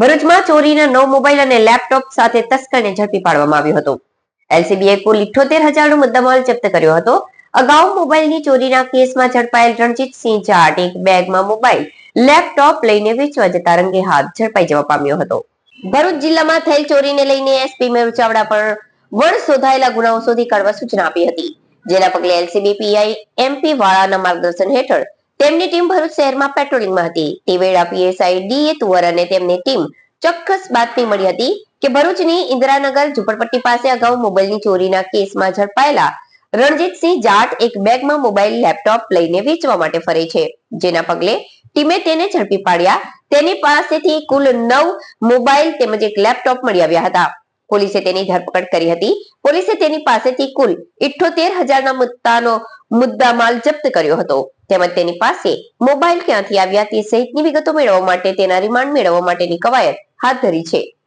ભરૂચમાં ચોરીના નવ મોબાઈલ અને લેપટોપ સાથે તસ્કરને ઝડપી પાડવામાં આવ્યો હતો. એલસીબીએ કુલ ઇઠોતેર હજારનો મુદ્દામાલ જપ્ત કર્યો હતો. અગાઉ મોબાઈલની ચોરીના કેસમાં ઝડપાયેલ રણજીતસિંહ જાટ એક બેગમાં મોબાઈલ, લેપટોપ લઈને વેચવા જતા રંગે હાથ ઝડપાઈ જવા પામ્યો હતો. ભરૂચ જિલ્લામાં થયેલ ચોરીને લઈને એસપી મેહુલ ચાવડા પણ વણ શોધાયેલા ગુનાઓ શોધી કાઢવા સૂચના આપી હતી. જેના પગલે એલસીબી પીઆઈ એમપી વાળાના માર્ગદર્શન હેઠળ તેમની ટીમ ભરૂચ શહેરમાં પેટ્રોલિંગમાં હતી. તે વેળા પીએસઆઈ ડીએ તુવર અને તેમની ટીમ ચોક્કસ બાતમી મળી હતી કે ભરૂચની ઇન્દિરાનગર ઝુંપડપટ્ટી પાસે અગાઉ મોબાઈલની ચોરીના કેસમાં ઝડપાયેલા રણજીતસિંહ જાટ એક બેગમાં મોબાઈલ, લેપટોપ લઈને વેચવા માટે ફરે છે. જેના પગલે ટીમે તેને ઝડપી પાડ્યા. તેની પાસેથી કુલ નવ મોબાઈલ તેમજ એક લેપટોપ મળી આવ્યા હતા. પોલીસે તેની ધરપકડ કરી હતી. પોલીસે તેની પાસેથી કુલ ઇઠોતેર હજારના મુદ્દાનો મુદ્દામાલ જપ્ત કર્યો હતો. તેમજ તેની પાસે મોબાઈલ ક્યાંથી આવ્યા તે સહિતની વિગતો મેળવવા માટે તેના રિમાન્ડ મેળવવા માટેની કવાયત હાથ ધરી છે.